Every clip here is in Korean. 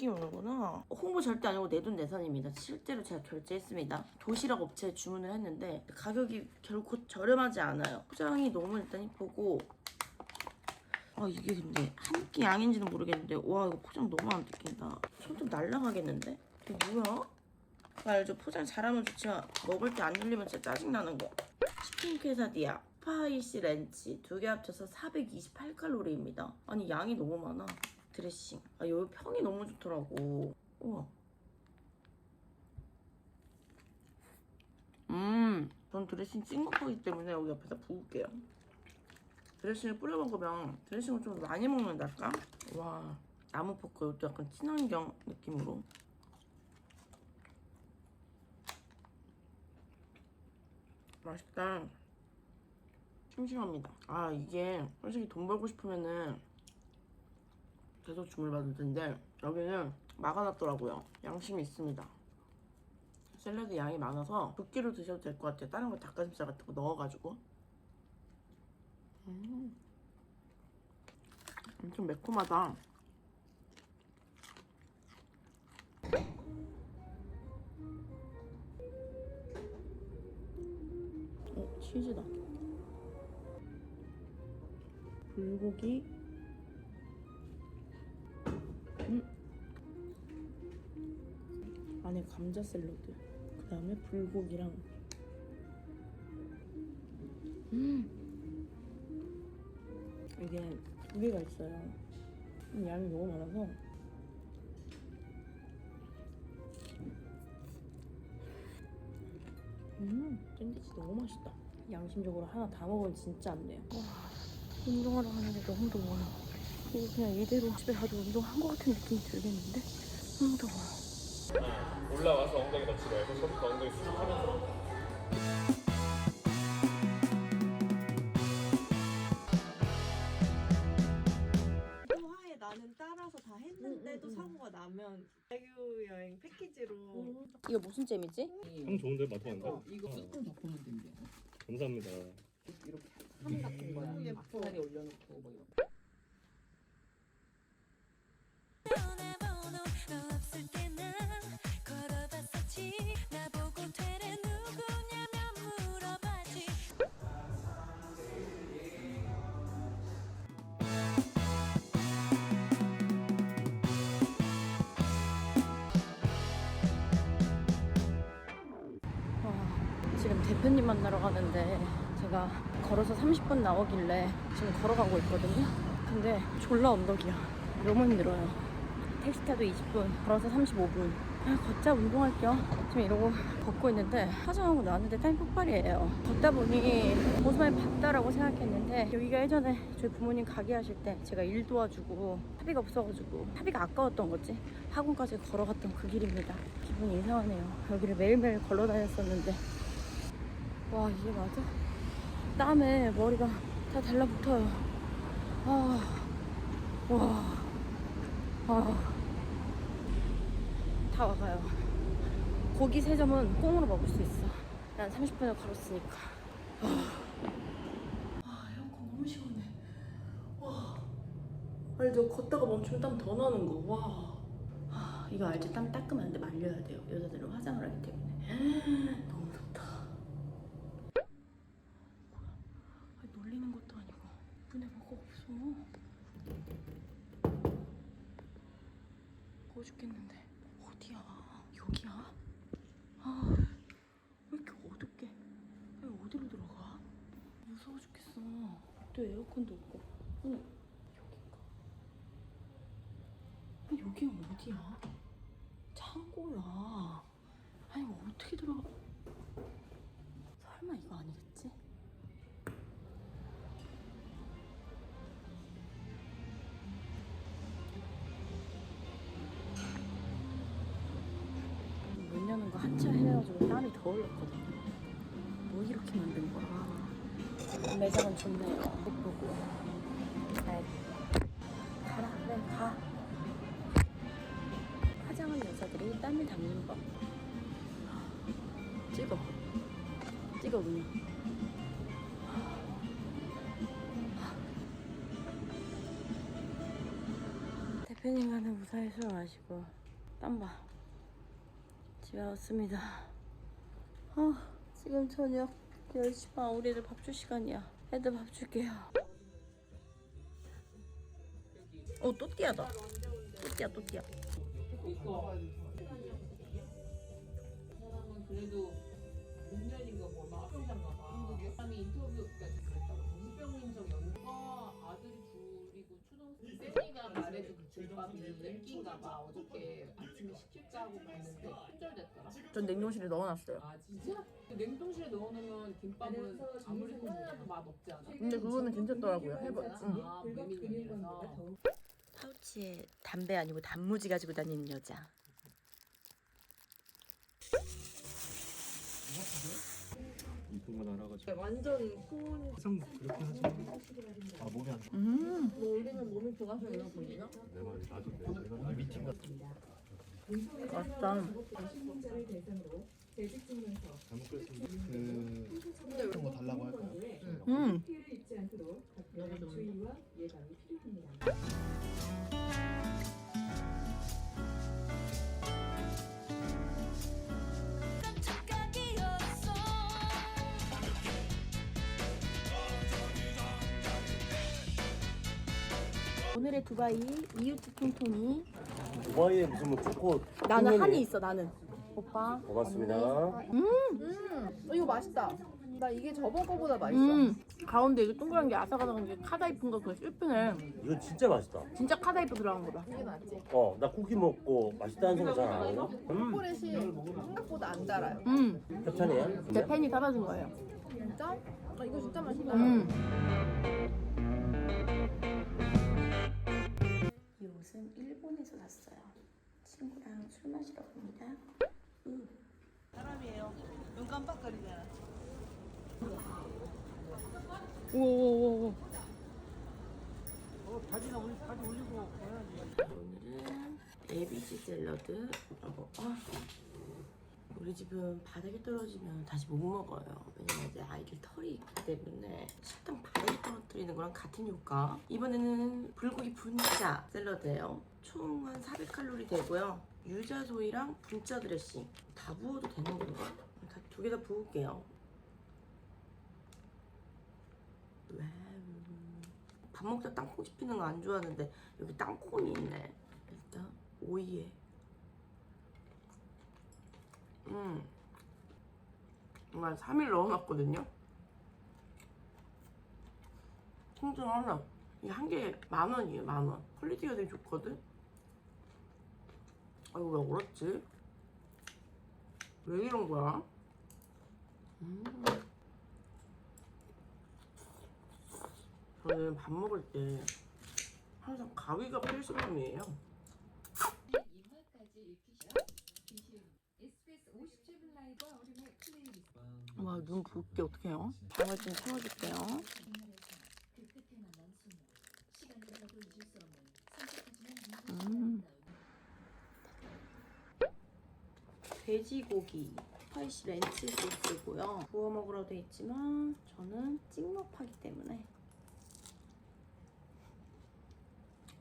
느낌이 오는구나. 홍보 절대 아니고 내 돈 내산입니다. 실제로 제가 결제했습니다. 도시락 업체에 주문을 했는데 가격이 결코 저렴하지 않아요. 포장이 너무 일단 이쁘고 아 이게 근데 한 끼 양인지는 모르겠는데 와 이거 포장 너무 안 뜯긴다. 손톱 날라가겠는데? 이게 뭐야? 알죠? 포장 잘하면 좋지만 먹을 때 안 눌리면 진짜 짜증나는 거. 치킨 퀘사디아 스파이시 렌치 두 개 합쳐서 428칼로리입니다. 아니 양이 너무 많아. 드레싱. 아 여기 평이 너무 좋더라고. 우와. 음, 전 드레싱 찐국하기 때문에 여기 옆에다 부을게요. 드레싱을 뿌려 먹으면 드레싱을 좀 많이 먹는달까? 와, 나무 포크 이것도 약간 친환경 느낌으로. 맛있다. 심심합니다. 아 이게 솔직히 돈 벌고 싶으면은 계속 주문 받을 텐데 여기는 막아놨더라고요. 양심이 있습니다. 샐러드 양이 많아서 두 끼로 드셔도 될 것 같아요. 다른 거 닭가슴살 같은 거 넣어가지고. 음. 엄청 매콤하다. 어, 치즈다. 불고기. 감자 샐러드. 그 다음에 불고기랑. 음. 이게 두 개가 있어요. 음, 양이 너무 많아서. 음, 샌드위치 너무 맛있다. 양심적으로 하나 다 먹으면 진짜 안 돼요. 와, 운동하러 가는데 너무 더워요. 이거 그냥 이대로 집에 가도 운동한 것 같은 느낌이 들겠는데? 너무 더워요. 올라와서 엉덩이 넣지 말고 처음부터 엉덩이 수축하면서 화에 나는 따라서 다 했는데도 사고가 나면 자유 여행 패키지로 이거 무슨 잼이지? 형 좋은데 맡아본다 어, 이거 조금 더 보면 된대. 감사합니다 이렇게 함 같은 거야. 음, 예뻐. 앞다리 올려놓고 뭐 이렇게. 와, 지금 대표님 만나러 가는데 제가 걸어서 30분 나오길래 지금 걸어가고 있거든요. 근데 졸라 언덕이야. 너무 힘들어요. 택시 타도 20분, 걸어서 35분. 아, 걷자 운동할 겸 지금 이러고 걷고 있는데 화장하고 나왔는데 땀이 폭발이에요. 걷다 보니 많이 봤다라고 생각했는데 여기가 예전에 저희 부모님 가게 하실 때 제가 일 도와주고 차비가 없어가지고 차비가 아까웠던 거지 학원까지 걸어갔던 그 길입니다. 기분이 이상하네요. 여기를 매일매일 걸어 다녔었는데 와 이게 맞아? 땀에 머리가 다 달라붙어요. 아, 와, 아, 다 와가요. 고기 세 점은 꽁으로 먹을 수 있어. 난 30분을 걸었으니까. 아, 에어컨 너무 시원해. 와, 알죠? 걷다가 멈추면 땀 더 나는 거. 와. 아, 이거 알지? 땀 닦으면 안 돼. 말려야 돼요. 여자들은 화장을 하기 때문에. 너무 좋다. 아니, 놀리는 것도 아니고 눈에 뭐가 없어 더워 죽겠는데 어디야 여기야 아왜 이렇게 어둡게 아니 어디로 들어가 무서워 죽겠어 또 에어컨도 없고 어 여긴가 아니 여기가 어디야 창고야 아니 어떻게 들어가 설마 이거 아니겠지? 문 여는 거 한참 해가지고 땀이 더 흘렀거든요. 뭐 이렇게 만든 거야? 매장은 좋네요. 못 보고. 잘 가라, 그래, 가. 화장한 여자들이 땀을 닦는 법. 찍어. 찍어, 그냥. 대표님. 대표님과는 무사히 술 마시고 땀 봐 집에 왔습니다 어, 지금 저녁 10시 반 우리 애들 밥 줄 시간이야 애들 밥 줄게요 어 또띠아다 또띠아 또띠아 그래도 목련인가 뭐나 아프장가 봐. 사람이 인터뷰까지 그랬다고. 정신병인 적 연구 세미가 말해준 그 김밥이 인기인가 봐. 어저께 아침에 시킬까 하고 봤는데 품절됐더라. 전 냉동실에 넣어놨어요 아 진짜? 그 냉동실에 넣어놓으면 김밥은 아무리 끓여도 맛 없지 않아? 근데 그거는 괜찮더라고요 해봐 응. 아 메밀면이라서. 파우치에 담배 아니고 단무지 가지고 다니는 여자 이쁜 건 알아가지고. 완전 소원이 항상 그렇게 하지 아 몸이 안 좋아. 음. 뭐 올리면 몸이 좋아서 이런 보이나? 내 말이 나도 내 내가 미팅 같은 맛있다. 잘못 그랬으면 그 그런 거 달라고 할까요? 음 착각이었어 오늘의 두바이 이웃집 통통이 두바이에 무슨 뭐 초코 나는. 한이 있어 나는 오빠 고맙습니다. 어, 이거 맛있다. 나 이게 저번 거보다 맛있어. 음 가운데 이거 동그란 게 아삭아삭한 게 카다이프인 거 그거 슬프네 이거 진짜 맛있다. 진짜 카다이프 들어간 거다 이게 낫지. 어, 나 쿠키 먹고 맛있다는 생각 잘 안 하거든. 음, 초콜릿이 생각보다 안 달아요. 음 협찬이야? 제 팬이 사다준 거예요 진짜? 아, 이거 진짜 맛있다. 음. 이 옷은 일본에서 샀어요. 친구랑 술 마시러 갑니다. 사람이에요. 눈 깜빡거리잖아. 오오오오. 오늘은 에비지 샐러드 먹어. 아. 우리 집은 바닥에 떨어지면 다시 못 먹어요. 왜냐면 이제 털이 있기 때문에 식당 바닥에 떨어뜨리는 거랑 같은 효과. 이번에는 불고기 분짜 샐러드예요. 총 한 400칼로리 되고요. 유자소이랑 분짜 드레싱 다 부어도 되는 건가? 두 개 다 부을게요. 밥 먹다 땅콩 씹히는 거 안 좋아하는데 여기 땅콩이 있네. 일단 오이에. 음. 정말 3일 넣어놨거든요. 통증 하나. 이한 개에 만 원이에요, 만 원. 퀄리티가 되게 좋거든? 아, 이거 왜 얼었지? 왜 이런 거야? 음. 저는 밥 먹을 때 항상 가위가 필수품이에요. 2화까지 읽히셔. 기신 SBS 57분 라이브 어린이 플레이리스트 와, 눈 붓게 어떡해요? 방을 좀 채워줄게요. 그 끝에 만난 순간 시간 흘러도 잊을 수 없는 선택하지만 음. 돼지고기 스파이시 렌치 소스고요. 구워 먹으라고 돼 있지만 저는 찍먹하기 때문에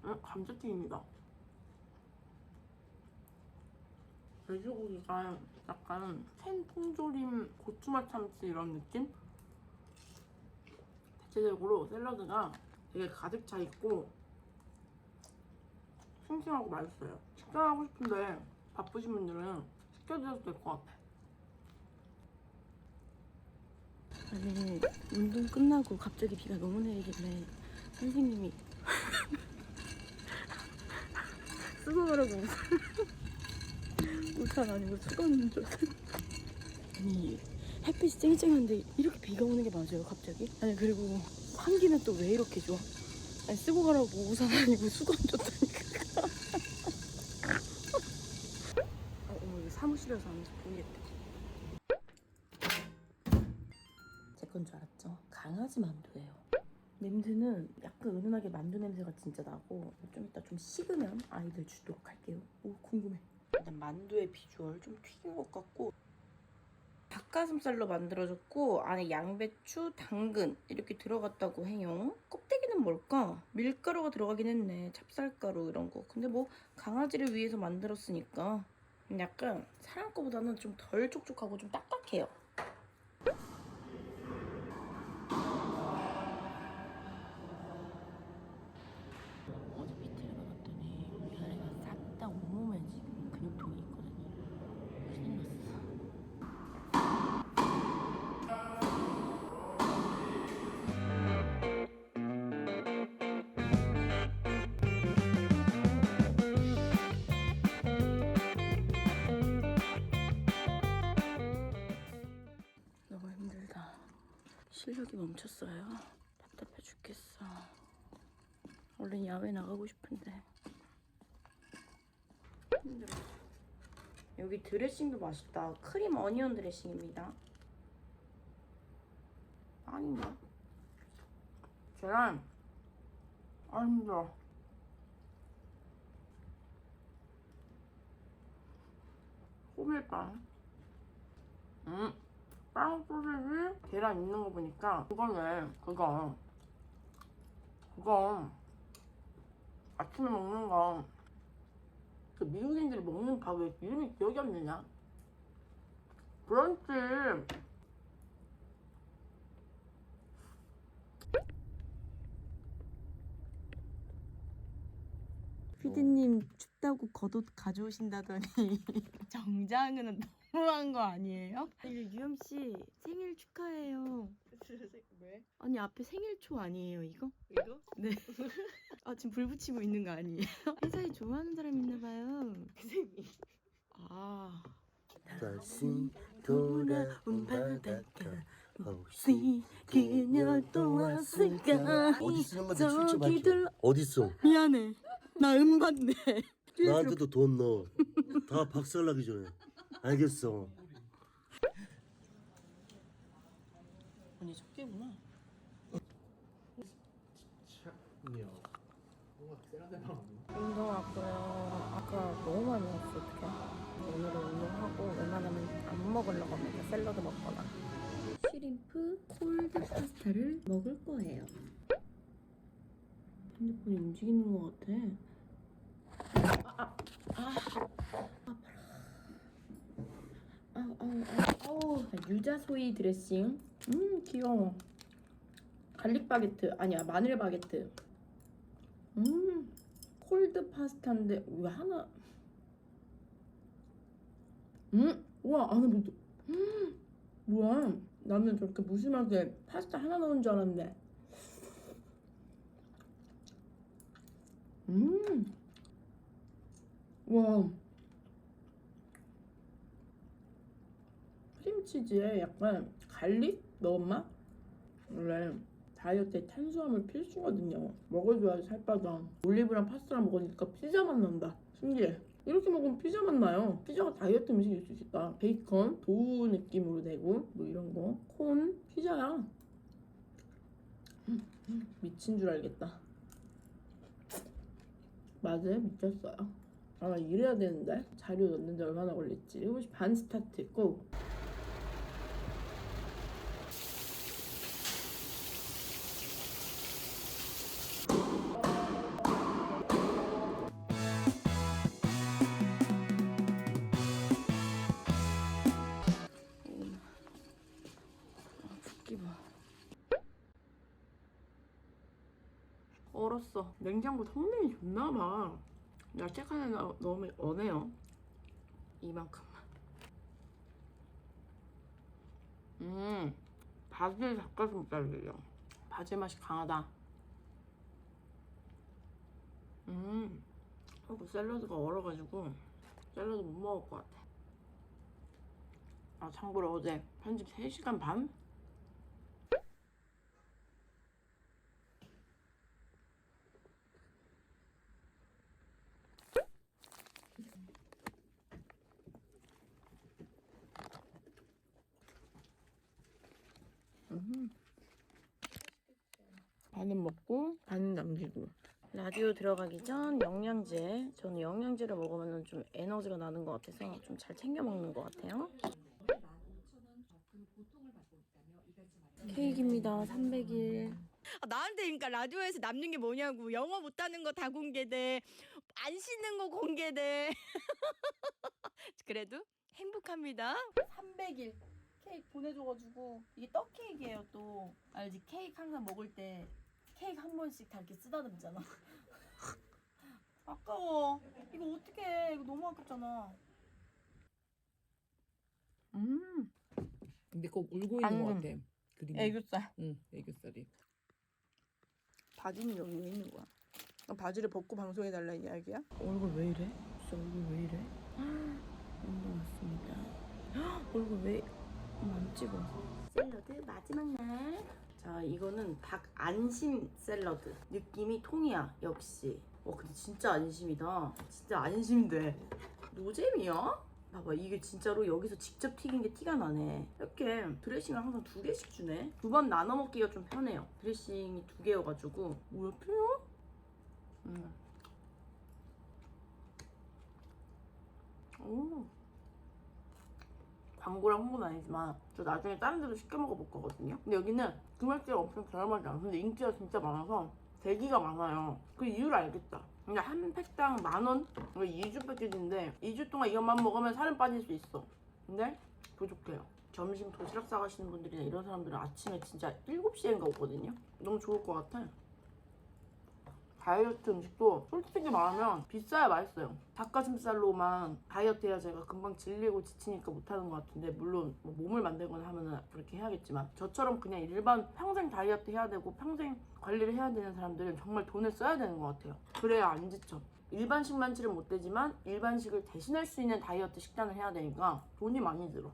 음, 감자튀김이다. 돼지고기가 약간 생 통조림 고추맛 참치 이런 느낌? 대체적으로 샐러드가 되게 가득 차 있고 싱싱하고 맛있어요. 식사하고 싶은데 바쁘신 분들은 시켜드셔도 될 것 같아. 아니 운동 끝나고 갑자기 비가 너무 내리길래 선생님이 쓰고 가라고 우산 아니고 수건인 줄. 아니 햇빛이 쨍쨍한데 이렇게 비가 오는 게 맞아요 갑자기? 아니 그리고 환기는 또 왜 이렇게 좋아? 아니 쓰고 가라고 우산 아니고 수건 줬다니까 어, 어머 이 거 사무실에서 하면서 보이겠다 제 건 줄 알았죠? 강아지 만두예요 냄새는 약간 은은하게 만두 냄새가 진짜 나고 좀 이따 좀 식으면 아이들 주도록 할게요 오 궁금해 일단 만두의 비주얼 좀 튀긴 것 같고 닭가슴살로 만들어졌고 안에 양배추, 당근 이렇게 들어갔다고 해요 껍데기는 뭘 뭘까? 밀가루가 들어가긴 했네. 찹쌀가루 이런 거. 근데 뭐 강아지를 위해서 만들었으니까 약간 사람 거보다는 좀 덜 촉촉하고 좀 딱딱해요. 실력이 멈췄어요. 답답해 죽겠어. 얼른 야외 나가고 싶은데. 힘들어. 여기 드레싱도 맛있다. 크림 어니언 드레싱입니다. 아닌가? 계란. 아 힘들어. 호밀빵. 음. 빵 소시지 계란 있는 거 보니까 그거네 그거. 그거. 아침에 먹는 거. 그 미국인들이 먹는 밥왜 이름이 기억이 안 나냐? 브런치. 피디님 춥다고 겉옷 가져오신다더니 정장은 너무한 거 아니에요? 유염 씨 생일 축하해요. 왜? 아니 앞에 생일 초 아니에요 이거? 이거? 네. 아 지금 불 붙이고 있는 거 아니에요? 회사에 좋아하는 사람 있나 봐요. 쌤이 아. 다시 돌아온 바닷가 혹시 그녀 또 왔을까? 어디 건데 저기 밝혀 둘 어딨어 미안해. 나 음반네. 나한테도 돈 넣어 다 박살나기 전에 알겠어 언니 첫개구나. 이야. 뭔가 세라데방 없나? 운동 왔고요. 아까 너무 많이 먹었어 어떡해. 오늘은 운동하고 웬만하면 안 먹으려고 합니다. 샐러드 먹거나. 쉬림프 콜드 파스타를 먹을 거예요. 핸드폰이 움직이는 것 같아. 아, 아, 아, 아, 아, 아, 아우. 유자소이 드레싱. 음, 귀여워. 갈릭 바게트 아니야 마늘 바게트. 음, 콜드 파스타인데 왜 하나? 음, 우와 안에 뭐? 음, 뭐야? 나는 저렇게 무심하게 파스타 하나 넣은 줄 알았는데. 음, 와. 크림치즈에 약간 갈릭 넣은 맛? 원래 다이어트에 탄수화물 필수거든요. 먹어줘야지 살 빠져. 올리브랑 파스타랑 먹으니까 피자 맛 난다. 신기해. 이렇게 먹으면 피자 맛 나요. 피자가 다이어트 음식일 수 있다. 베이컨, 도우 느낌으로 되고 뭐 이런 거. 콘, 피자야. 미친 줄 알겠다. 맞아요. 미쳤어요. 아, 나 이래야 되는데. 자료 넣는데 얼마나 걸릴지. 7시 반 스타트. 고! 얼었어. 냉장고 성능이 좋나 봐. 야채 칸에 넣- 넣으면 어네요. 이만큼만. 음, 바질 닭가슴살이에요. 바질 맛이 강하다. 음, 샐러드가 얼어가지고 샐러드 못 먹을 것 같아. 아, 참고로 어제 편집 3시간 반? 반은 먹고 반은 남기고 라디오 들어가기 전 영양제 저는 영양제를 먹으면 좀 에너지가 나는 것 같아서 좀 잘 챙겨 먹는 것 같아요. 케이크입니다. 300일. 아, 나한테 그러니까 라디오에서 남는 게 뭐냐고. 영어 못하는 거 다 공개돼. 안 씻는 거 공개돼. 그래도 행복합니다. 300일 케이크 보내줘가지고 이게 떡 케이크예요 또. 알지 케이크 항상 먹을 때 케이크 한 번씩 다 이렇게 쓰다듬잖아 아까워 이거 어떡해 이거 너무 아깝잖아 음 근데 그거 울고 있는 것. 같아. 그림이. 애교살 응, 애교살이. 바지는 여기 왜 있는 거야? 너 바지를 벗고 방송해달라 이야기야? 얼굴 왜 이래? 진짜 얼굴 왜 이래? 운동 왔습니다. 얼굴 왜 안 찍어? 샐러드 마지막 날. 자 이거는 닭 안심 샐러드. 느낌이 통이야 역시. 와 근데 진짜 안심이다. 진짜 안심돼. 노잼이야? 봐봐 이게 진짜로 여기서 직접 튀긴 게 티가 나네 이렇게 드레싱을 항상 두 개씩 주네 두 번 나눠 먹기가 좀 편해요 드레싱이 두 개여가지고 뭐야 필요? 음. 오. 광고랑 홍보는 아니지만 저 나중에 다른 데도 시켜 먹어볼 거거든요. 근데 여기는 금액대가 엄청 저렴하지 않아 근데 인기가 진짜 많아서 대기가 많아요. 그 이유를 알겠다. 근데 한 팩당 만 원? 이게 2주 패키지인데 2주 동안 이것만 먹으면 살은 빠질 수 있어. 근데 부족해요. 점심 도시락 싸가시는 분들이나 이런 사람들은 아침에 진짜 7시인가 오거든요. 너무 좋을 것 같아 다이어트 음식도 솔직히 말하면 비싸야 맛있어요. 닭가슴살로만 다이어트 해야 제가 금방 질리고 지치니까 못하는 것 같은데 물론 뭐 몸을 만들거나 하면은 그렇게 해야겠지만 저처럼 그냥 일반 평생 다이어트 해야 되고 평생 관리를 해야 되는 사람들은 정말 돈을 써야 되는 것 같아요. 그래야 안 지쳐. 일반식 만치는 못 되지만 일반식을 대신할 수 있는 다이어트 식단을 해야 되니까 돈이 많이 들어.